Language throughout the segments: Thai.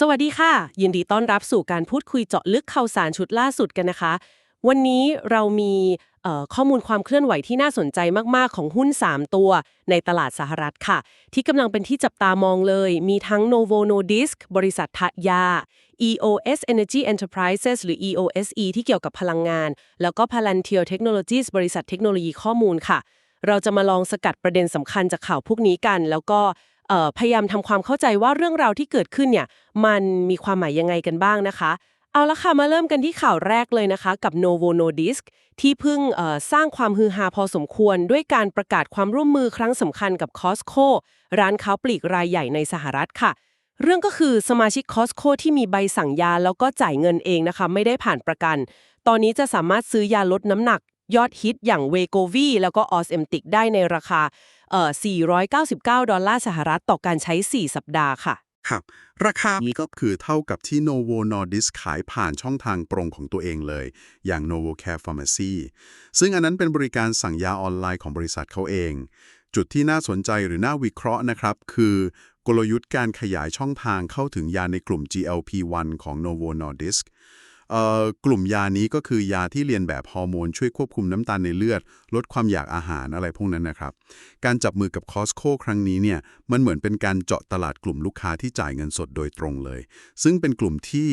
สวัสดีค่ะ ยินดีต้อนรับสู่การพูดคุยเจาะลึกข่าวสารชุดล่าสุดกันนะคะ วันนี้เรามีข้อมูลความเคลื่อนไหวที่น่าสนใจมาก ๆ ของหุ้น 3 ตัว ในตลาดสหรัฐค่ะ ที่กำลังเป็นที่จับตามองเลย มีทั้ง Novo Nordisk บริษัททะยา EOS Energy Enterprises หรือ EOSE ที่เกี่ยวกับพลังงาน แล้วก็ Palantir Technologies บริษัทเทคโนโลยีข้อมูลค่ะ เราจะมาลองสกัดประเด็นสำคัญจากข่าวพวกนี้กัน แล้วก็ พยายามทำความเข้าใจว่าเรื่องราวที่เกิดขึ้นเนี่ยมันมีความหมายยังไงกันบ้างนะคะ เอาละค่ะมาเริ่มกันที่ข่าวแรกเลยนะคะ กับ Novo Nordisk ที่เพิ่งสร้างความฮือฮาพอสมควร ด้วยการประกาศความร่วมมือครั้งสำคัญกับ Costco ร้านค้าปลีกรายใหญ่ในสหรัฐค่ะ เรื่องก็คือสมาชิก Costco ที่มีใบสั่งยาแล้วก็จ่ายเงินเองนะคะ ไม่ได้ผ่านประกัน ตอนนี้จะสามารถซื้อยาลดน้ำหนักยอดฮิตอย่าง w e g o v i แล้วก็ Ozempic ได้ในราคา 499 ดอลลาร์สหรัฐต่อการใช้ 4 สัปดาห์ค่ะ ครับ ราคานี้ก็คือเท่ากับที่ Novo Nordisk ขายผ่านช่องทางตรงของตัวเองเลย อย่าง NovoCare Pharmacy ซึ่งอันนั้นเป็นบริการสั่งยาออนไลน์ของบริษัทเขาเอง จุดที่น่าสนใจหรือน่าวิเคราะห์นะครับ คือกลยุทธ์การขยายช่องทางเข้าถึงยาในกลุ่ม GLP-1 ของ Novo Nordisk กลุ่มยานี้ก็คือยาที่เรียนแบบฮอร์โมนช่วยควบคุมน้ำตาลในเลือด ลดความอยากอาหารอะไรพวกนั้นนะครับ การจับมือกับ Costco ครั้งนี้เนี่ยมันเหมือนเป็นการเจาะตลาดกลุ่มลูกค้าที่จ่ายเงินสดโดยตรงเลย ซึ่งเป็นกลุ่มที่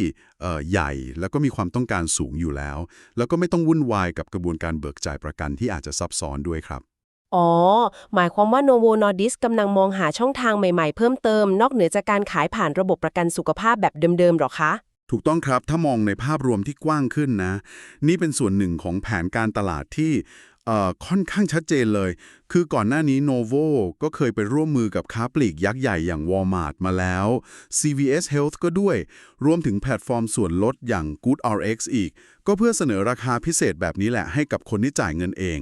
ใหญ่แล้วก็มีความต้องการสูงอยู่แล้ว แล้วก็ไม่ต้องวุ่นวายกับกระบวนการเบิกจ่ายประกันที่อาจจะซับซ้อนด้วยครับอ๋อ หมายความว่า Novo Nordisk กำลังมองหาช่องทางใหม่ๆ เพิ่มเติม นอกเหนือจากการขายผ่านระบบประกันสุขภาพแบบเดิมๆหรอคะ ถูกต้องครับถ้ามองในภาพรวมที่กว้างขึ้นนะ นี่เป็นส่วนหนึ่งของแผนการตลาดที่เอ่อค่อนข้างชัดเจนเลย คือก่อนหน้านี้ Novo ก็เคยไปร่วมมือกับค้าปลีกยักษ์ใหญ่อย่าง Walmart มาแล้ว CVS Health ก็ด้วย รวมถึงแพลตฟอร์มส่วนลดอย่าง GoodRx อีก ก็เพื่อเสนอราคาพิเศษแบบนี้แหละให้กับคนที่จ่ายเงินเอง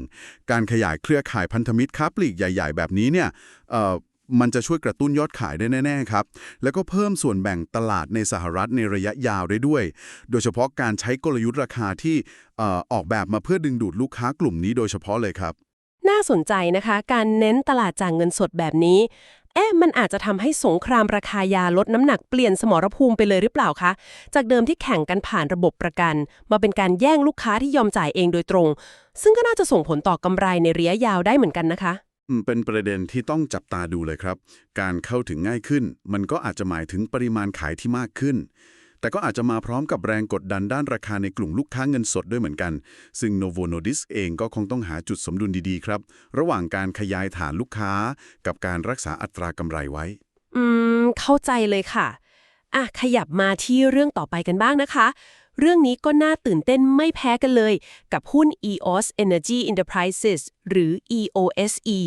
การขยายเครือข่ายพันธมิตรค้าปลีกใหญ่ ๆ แบบนี้เนี่ย มันจะช่วยกระตุ้นยอดขายได้แน่ๆครับ แล้วก็เพิ่มส่วนแบ่งตลาดในสหรัฐในระยะยาวได้ด้วย โดยเฉพาะการใช้กลยุทธ์ราคาที่อออกแบบมาเพื่อดึงดูดลูกค้ากลุ่มนี้โดยเฉพาะเลยครับ น่าสนใจนะคะ การเน้นตลาดจางเงินสดแบบนี้เอ๊ะมันอาจจะทำให้สงครามราคายาลดน้ำหนักเปลี่ยนสมรภูมิไปเลยหรือเปล่าคะ จากเดิมที่แข่งกันผ่านระบบประกัน มาเป็นการแย่งลูกค้าที่ยอมจ่ายเองโดยตรง ซึ่งก็น่าจะส่งผลต่อกำไรในระยะยาวได้เหมือนกันนะคะ เป็นประเด็นที่ต้องจับตาดูเลยครับ การเข้าถึงง่ายขึ้น มันก็อาจจะหมายถึงปริมาณขายที่มากขึ้น แต่ก็อาจจะมาพร้อมกับแรงกดดันด้านราคาในกลุ่มลูกค้าเงินสดด้วยเหมือนกัน ซึ่ง Novo n o d i s เองก็คงต้องหาจุดสมดุลดีๆครับ ระหว่างการขยายฐานลูกค้า กับการรักษาอัตรากำไรไว้ อืม เข้าใจเลยค่ะ อะ ขยับมาที่เรื่องต่อไปกันบ้างนะคะ เรื่องนี้ก็น่าตื่นเต้นไม่แพ้กันเลย กับหุ้น EOS Energy Enterprises หรือ EOSE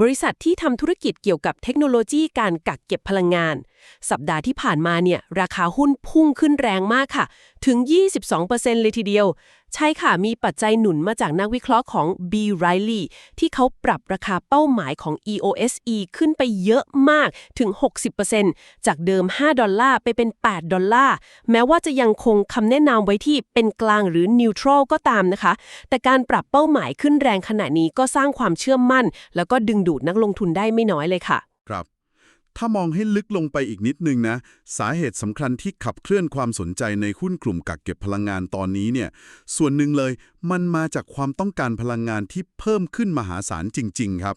บริษัทที่ทำธุรกิจเกี่ยวกับเทคโนโลยีการกักเก็บพลังงาน สัปดาห์ที่ผ่านมาเนี่ย ราคาหุ้นพุ่งขึ้นแรงมากค่ะ ถึง 22%เลยทีเดียว ใช่ค่ะ มีปัจจัยหนุนมาจากนักวิเคราะห์ของ B. Riley ที่เขาปรับราคาเป้าหมายของ EOSE ขึ้นไปเยอะมากถึง 60%จากเดิม 5 ดอลลาร์ไปเป็น 8 ดอลลาร์ แม้ว่าจะยังคงคำแนะนำไว้ที่เป็นกลางหรือ neutral ก็ตามนะคะ แต่การปรับเป้าหมายขึ้นแรงขนาดนี้ก็สร้างความเชื่อมั่น แล้วก็ดึงดูดนักลงทุนได้ไม่น้อยเลยค่ะ ถ้ามองให้ลึกลงไปอีกนิดนึงนะ สาเหตุสำคัญที่ขับเคลื่อนความสนใจในหุ้นกลุ่มกักเก็บพลังงานตอนนี้เนี่ย ส่วนหนึ่งเลยมันมาจากความต้องการพลังงานที่เพิ่มขึ้นมหาศาลจริง ๆ ครับ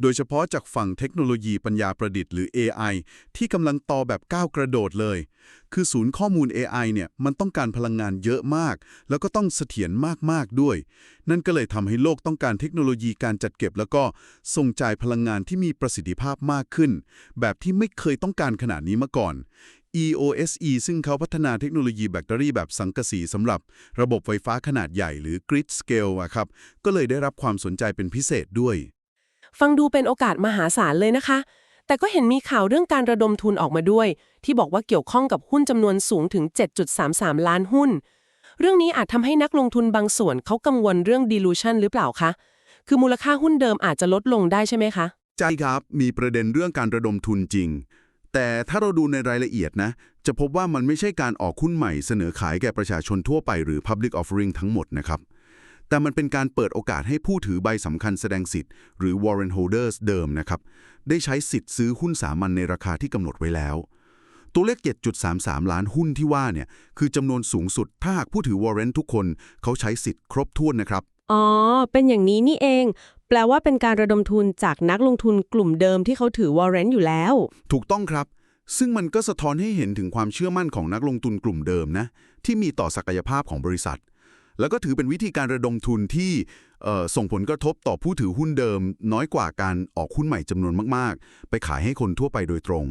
โดยเฉพาะจากฝั่งเทคโนโลยีปัญญาประดิษฐ์หรือ AI ที่กำลังต่อแบบก้าวกระโดดเลย คือศูนย์ข้อมูล AI เนี่ยมันต้องการพลังงานเยอะมาก แล้วก็ต้องเสถียรมากๆด้วย นั่นก็เลยทำให้โลกต้องการเทคโนโลยีการจัดเก็บ แล้วก็ส่งจ่ายพลังงานที่มีประสิทธิภาพมากขึ้น แบบที่ไม่เคยต้องการขนาดนี้มาก่อน EOSE ซึ่งเขาพัฒนาเทคโนโลยีแบตเตอรี่แบบสังกะสีสำหรับระบบไฟฟ้าขนาดใหญ่หรือ grid scale อะครับ ก็เลยได้รับความสนใจเป็นพิเศษด้วย ฟังดูเป็นโอกาสมหาศาลเลยนะคะ แต่ก็เห็นมีข่าวเรื่องการระดมทุนออกมาด้วย ที่บอกว่าเกี่ยวข้องกับหุ้นจำนวนสูงถึง 7.33 ล้านหุ้น เรื่องนี้อาจทำให้นักลงทุนบางส่วนเขากังวลเรื่อง dilution หรือเปล่าคะ คือมูลค่าหุ้นเดิมอาจจะลดลงได้ใช่ไหมคะใจครับ มีประเด็นเรื่องการระดมทุนจริง แต่ถ้าเราดูในรายละเอียดนะ จะพบว่ามันไม่ใช่การออกหุ้นใหม่เสนอขายแก่ประชาชนทั่วไปหรือ Public Offering ทั้งหมดนะครับ แต่มันเป็นการเปิดโอกาสให้ผู้ถือใบสำคัญแสดงสิทธิ์หรือ Warrant Holders เดิมนะครับ ได้ใช้สิทธิ์ซื้อหุ้นสามัญในราคาที่กำหนดไว้แล้ว ตัวเลข 7.33 ล้านหุ้นที่ว่าเนี่ยคือจำนวนสูงสุด ถ้าหากผู้ถือวอร์เรนต์ทุกคนเขาใช้สิทธิ์ครบถ้วนนะครับ อ๋อ เป็นอย่างนี้นี่เอง แปลว่าเป็นการระดมทุนจากนักลงทุนกลุ่มเดิมที่เขาถือวอร์เรนต์อยู่แล้ว ถูกต้องครับซึ่งมันก็สะท้อนให้เห็นถึงความเชื่อมั่นของนักลงทุนกลุ่มเดิมนะ ที่มีต่อศักยภาพของบริษัท แล้วก็ถือเป็นวิธีการระดมทุนที่เอ่อส่งผลกระทบต่อผู้ถือหุ้นเดิม น้อยกว่าการออกหุ้นใหม่จำนวนมากๆ ไปขายให้คนทั่วไปโดยตรง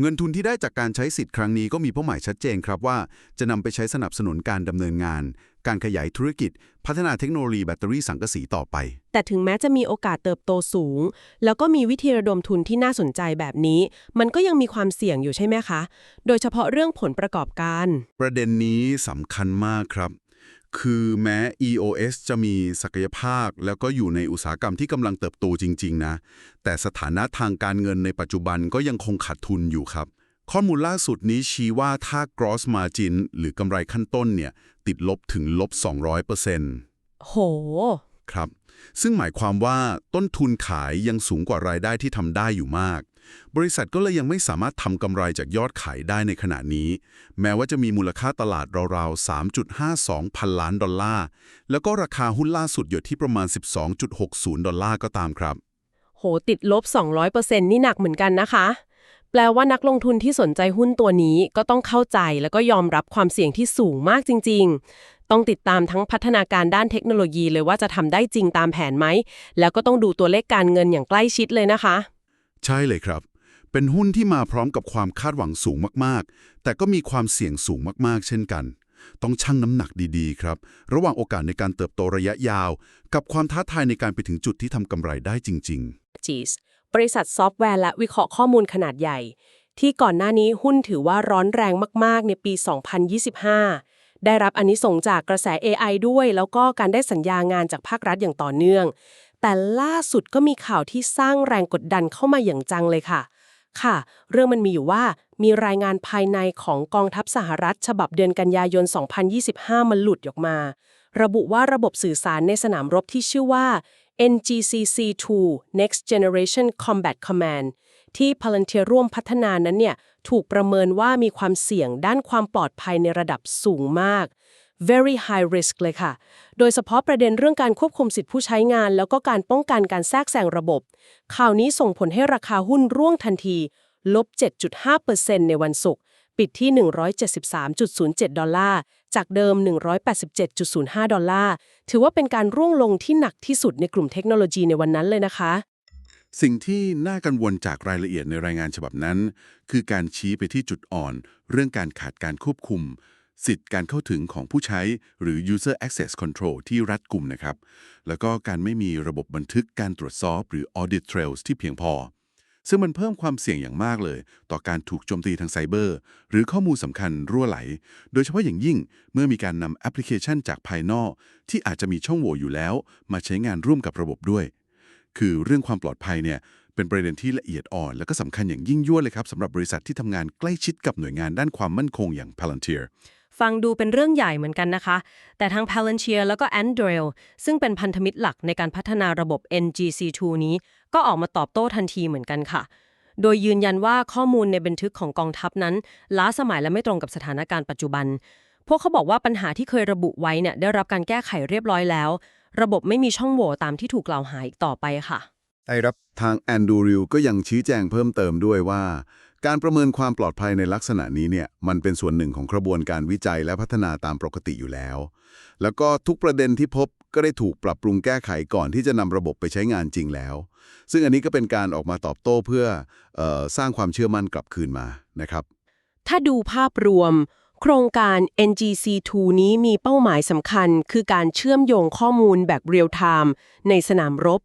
เงินทุนที่ได้จากการใช้สิทธิ์ครั้งนี้ก็มีเป้าหมายชัดเจนครับว่า จะนำไปใช้สนับสนุนการดำเนินงาน การขยายธุรกิจ พัฒนาเทคโนโลยีแบตเตอรี่สังกะสีต่อไป แต่ถึงแม้จะมีโอกาสเติบโตสูง แล้วก็มีวิธีระดมทุนที่น่าสนใจแบบนี้ มันก็ยังมีความเสี่ยงอยู่ใช่ไหมคะ โดยเฉพาะเรื่องผลประกอบการ ประเด็นนี้สำคัญมากครับ คือแม้ EOS จะมีศักยภาพ แล้วก็อยู่ในอุตสาหกรรมที่กำลังเติบโตจริง ๆ นะ แต่สถานะทางการเงินในปัจจุบันก็ยังคงขาดทุนอยู่ครับ ข้อมูลล่าสุดนี้ชี้ว่าถ้า gross margin หรือกำไรขั้นต้นเนี่ยติดลบถึงลบ 200%โห ครับ ซึ่งหมายความว่าต้นทุนขายยังสูงกว่ารายได้ที่ทำได้อยู่มาก บริษัทก็เลยยังไม่สามารถทำกำไรจากยอดขายได้ในขณะนี้ แม้ว่าจะมีมูลค่าตลาดราวๆ 3.52 พันล้านดอลลาร์ แล้วก็ราคาหุ้นล่าสุดอยู่ที่ประมาณ 12.60 ดอลลาร์ก็ตามครับ โหติดลบ 200%นี่หนักเหมือนกันนะคะ แปลว่านักลงทุนที่สนใจหุ้นตัวนี้ก็ต้องเข้าใจแล้วก็ยอมรับความเสี่ยงที่สูงมากจริง ๆ ต้องติดตามทั้งพัฒนาการด้านเทคโนโลยีเลยว่าจะทำได้จริงตามแผนไหม แล้วก็ต้องดูตัวเลขการเงินอย่างใกล้ชิดเลยนะคะ ใช่เลยครับ เป็นหุ้นที่มาพร้อมกับความคาดหวังสูงมากๆ แต่ก็มีความเสี่ยงสูงมากๆ เช่นกัน ต้องชั่งน้ำหนักดีๆ ครับ ระหว่างโอกาสในการเติบโตระยะยาว กับความท้าทายในการไปถึงจุดที่ทำกำไรได้จริงๆจีสบริษัทซอฟต์แวร์และวิเคราะห์ข้อมูลขนาดใหญ่ ที่ก่อนหน้านี้หุ้นถือว่าร้อนแรงมากๆ ในปี 2025 ได้รับอันนิสงจากกระแส AI ด้วย แล้วก็การได้สัญญางานจากภาครัฐอย่างต่อเนื่อง แต่ล่าสุดก็มีข่าวที่สร้างแรงกดดันเข้ามาอย่างจังเลยค่ะ ค่ะ เรื่องมันมีอยู่ว่ามีรายงานภายในของกองทัพสหรัฐ ฉบับเดือนกันยายน 2025 มันหลุดออกมา ระบุว่าระบบสื่อสารในสนามรบที่ชื่อว่า NGCC2 Next Generation Combat Command ที่ Palantir ร่วมพัฒนานั้นเนี่ย ถูกประเมินว่ามีความเสี่ยงด้านความปลอดภัยในระดับสูงมาก very high risk เลยค่ะ โดยเฉพาะประเด็นเรื่องการควบคุมสิทธิผู้ใช้งาน แล้วก็การป้องกันการแทรกแซงระบบ ข่าวนี้ส่งผลให้ราคาหุ้นร่วงทันทีลบ 7.5%ในวันศุกร์ปิดที่ 173.07 ดอลลาร์ จากเดิม 187.05 ดอลลาร์ ถือว่าเป็นการร่วงลงที่หนักที่สุดในกลุ่มเทคโนโลยีในวันนั้นเลยนะคะ สิ่งที่น่ากังวลจากรายละเอียดในรายงานฉบับนั้น คือการชี้ไปที่จุดอ่อน เรื่องการขาดการควบคุม สิทธิ์การเข้าถึงของผู้ใช้หรือ user access control ที่รัดกุมนะครับ แล้วก็การไม่มีระบบบันทึกการตรวจสอบหรือ audit trails ที่เพียงพอ ซึ่งมันเพิ่มความเสี่ยงอย่างมากเลย ต่อการถูกโจมตีทางไซเบอร์ หรือข้อมูลสำคัญรั่วไหล โดยเฉพาะอย่างยิ่งเมื่อมีการนำแอปพลิเคชันจากภายนอก ที่อาจจะมีช่องโหว่อยู่แล้ว มาใช้งานร่วมกับระบบด้วย คือเรื่องความปลอดภัยเนี่ยเป็นประเด็นที่ละเอียดอ่อน และก็สำคัญอย่างยิ่งยวดเลยครับสำหรับบริษัทที่ทำงานใกล้ชิดกับหน่วยงานด้านความมั่นคงอย่าง Palantir ฟังดูเป็นเรื่องใหญ่เหมือนกันนะคะ แต่ทาง Palantir แล้วก็ Anduril ซึ่งเป็นพันธมิตรหลักในการพัฒนาระบบ NGC2 นี้ ก็ออกมาตอบโต้ทันทีเหมือนกันค่ะ โดยยืนยันว่าข้อมูลในบันทึกของกองทัพนั้น ล้าสมัยและไม่ตรงกับสถานการณ์ปัจจุบัน พวกเขาบอกว่าปัญหาที่เคยระบุไว้เนี่ยได้รับการแก้ไขเรียบร้อยแล้ว ระบบไม่มีช่องโหว่ตามที่ถูกกล่าวหาอีกต่อไปค่ะไอ้รับทางแอนดูริวก็ยังชี้แจงเพิ่มเติมด้วยว่า การประเมินความปลอดภัยในลักษณะนี้เนี่ยมันเป็นส่วนหนึ่งของกระบวนการวิจัยและพัฒนาตามปกติอยู่แล้ว แล้วก็ทุกประเด็นที่พบก็ได้ถูกปรับปรุงแก้ไขก่อนที่จะนำระบบไปใช้งานจริงแล้ว ซึ่งอันนี้ก็เป็นการออกมาตอบโต้เพื่อออสร้างความเชื่อมั่นกลับคืนมานะครับ ถ้าดูภาพรวม โครงการ NGC2 นี้มีเป้าหมายสำคัญ คือการเชื่อมโยงข้อมูลแบบเรียลไทม์ในสนามรบ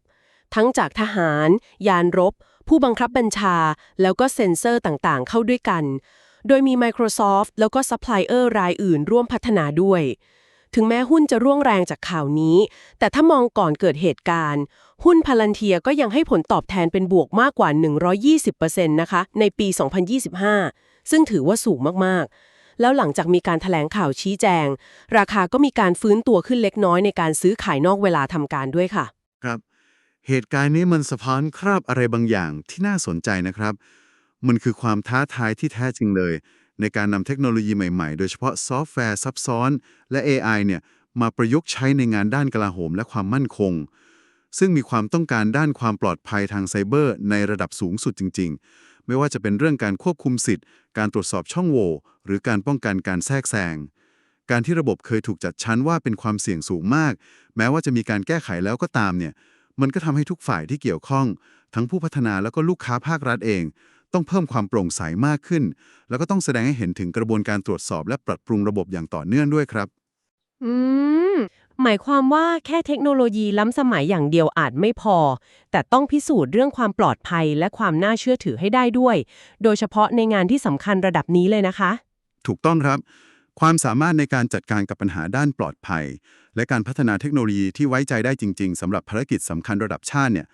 ทั้งจากทหาร ยานรบ ผู้บังคับบัญชา แล้วก็เซ็นเซอร์ต่างๆ เข้าด้วยกัน โดยมี Microsoft แล้วก็ซัพพลายเออร์รายอื่นร่วมพัฒนาด้วย ถึงแม้หุ้นจะร่วงแรงจากข่าวนี้ แต่ถ้ามองก่อนเกิดเหตุการณ์ หุ้นพลันเทียก็ยังให้ผลตอบแทนเป็นบวกมากกว่า 120%นะคะในปี 2025 ซึ่งถือว่าสูงมากๆแล้วหลังจากมีการถแถลงข่าวชี้แจง ราคาก็มีการฟื้นตัวขึ้นเล็กน้อยในการซื้อขายนอกเวลาทำการด้วยค่ะ เหตุการณ์นี้มันสะท้อนคราบอะไรบางอย่างที่น่าสนใจนะครับ มันคือความท้าทายที่แท้จริงเลย ในการนำเทคโนโลยีใหม่ๆ โดยเฉพาะซอฟต์แวร์ซับซ้อน และ AI เนี่ยมาประยุกต์ใช้ในงานด้านกลาโหมและความมั่นคง ซึ่งมีความต้องการด้านความปลอดภัยทางไซเบอร์ ในระดับสูงสุดจริง ๆ ไม่ว่าจะเป็นเรื่องการควบคุมสิทธิ์ การตรวจสอบช่องโหว่หรือการป้องกันการแทรกแซงการที่ระบบเคยถูกจัดชั้นว่าเป็นความเสี่ยงสูงมาก แม้ว่าจะมีการแก้ไขแล้วก็ตามเนี่ย มันก็ทำให้ทุกฝ่ายที่เกี่ยวข้อง ทั้งผู้พัฒนาแล้วก็ลูกค้าภาครัฐเอง ต้องเพิ่มความโปร่งใสมากขึ้น แล้วก็ต้องแสดงให้เห็นถึงกระบวนการตรวจสอบและปรับปรุงระบบอย่างต่อเนื่องด้วยครับ อืมหมายความว่าแค่เทคโนโลยีล้ำสมัยอย่างเดียวอาจไม่พอ แต่ต้องพิสูจน์เรื่องความปลอดภัยและความน่าเชื่อถือให้ได้ด้วย โดยเฉพาะในงานที่สำคัญระดับนี้เลยนะคะ ถูกต้องครับ ความสามารถในการจัดการกับปัญหาด้านปลอดภัย และการพัฒนาเทคโนโลยีที่ไว้ใจได้จริง ๆสำหรับภารกิจสำคัญระดับชาติเนี่ย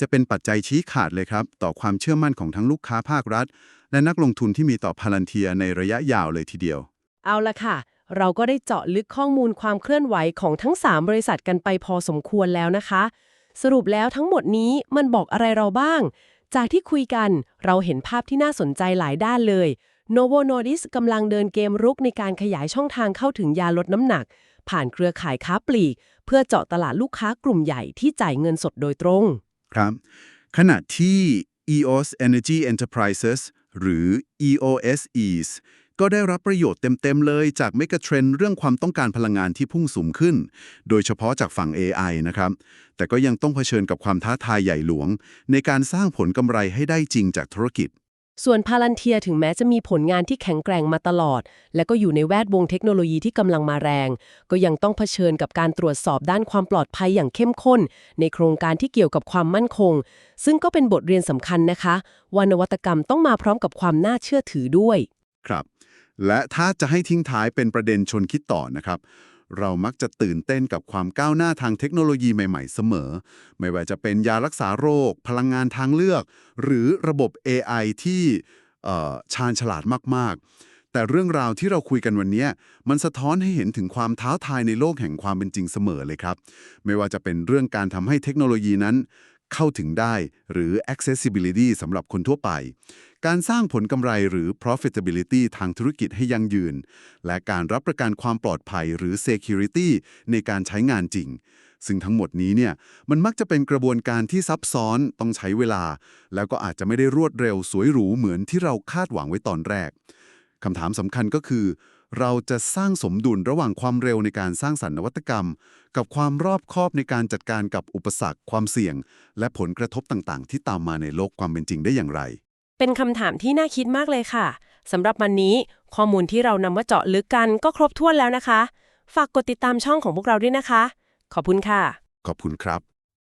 จะเป็นปัจจัยชี้ขาดเลยครับ ต่อความเชื่อมั่นของทั้งลูกค้าภาครัฐ และนักลงทุนที่มีต่อพาลันเทียในระยะยาวเลยทีเดียว เอาละค่ะ เราก็ได้เจาะลึกข้อมูลความเคลื่อนไหวของทั้ง 3 บริษัทกันไปพอสมควรแล้วนะคะ สรุปแล้วทั้งหมดนี้มันบอกอะไรเราบ้าง จากที่คุยกันเราเห็นภาพที่น่าสนใจหลายด้านเลย Novo Nordisk กำลังเดินเกมรุกในการขยายช่องทางเข้าถึงยาลดน้ำหนัก ผ่านเครือข่ายค้าปลีก เพื่อเจาะตลาดลูกค้ากลุ่มใหญ่ที่จ่ายเงินสดโดยตรง ครับ ขณะที่ EOS Energy Enterprises หรือ EOSEs ก็ได้รับประโยชน์เต็ม ๆ เลยจากเมกะเทรนด์เรื่องความต้องการพลังงานที่พุ่งสูงขึ้น โดยเฉพาะจากฝั่ง AI นะครับ แต่ก็ยังต้องเผชิญกับความท้าทายใหญ่หลวง ในการสร้างผลกำไรให้ได้จริงจากธุรกิจ ส่วนพาลันเทียถึงแม้จะมีผลงานที่แข็งแกร่งมาตลอด และก็อยู่ในแวดวงเทคโนโลยีที่กำลังมาแรง ก็ยังต้องเผชิญกับการตรวจสอบด้านความปลอดภัยอย่างเข้มข้น ในโครงการที่เกี่ยวกับความมั่นคง ซึ่งก็เป็นบทเรียนสำคัญนะคะ ว่านวัตกรรมต้องมาพร้อมกับความน่าเชื่อถือด้วย ครับ และถ้าจะให้ทิ้งท้ายเป็นประเด็นชนคิดต่อนะครับ เรามักจะตื่นเต้นกับความก้าวหน้าทางเทคโนโลยีใหม่ ๆ เสมอ ไม่ว่าจะเป็นยารักษาโรค พลังงานทางเลือก หรือระบบ AI ที่ชาญฉลาดมาก ๆ แต่เรื่องราวที่เราคุยกันวันนี้ มันสะท้อนให้เห็นถึงความท้าทายในโลกแห่งความเป็นจริงเสมอเลยครับ ไม่ว่าจะเป็นเรื่องการทำให้เทคโนโลยีนั้น เข้าถึงได้หรือ accessibility สำหรับคนทั่วไป การสร้างผลกำไรหรือ profitability ทางธุรกิจให้ยั่งยืน และการรับประกันความปลอดภัยหรือ security ในการใช้งานจริง ซึ่งทั้งหมดนี้เนี่ยมันมักจะเป็นกระบวนการที่ซับซ้อนต้องใช้เวลา แล้วก็อาจจะไม่ได้รวดเร็วสวยหรูเหมือนที่เราคาดหวังไว้ตอนแรกคำถามสำคัญก็คือ เราจะสร้างสมดุลระหว่างความเร็วในการสร้างสรรค์นวัตกรรม กับความรอบคอบในการจัดการกับอุปสรรค ความเสี่ยง และผลกระทบต่างๆ ที่ตามมาในโลกความเป็นจริงได้อย่างไร เป็นคำถามที่น่าคิดมากเลยค่ะสำหรับวันนี้ ข้อมูลที่เรานำมาเจาะลึกกันก็ครบถ้วนแล้วนะคะ ฝากกดติดตามช่องของพวกเราด้วยนะคะ ขอบคุณค่ะ ขอบคุณครับ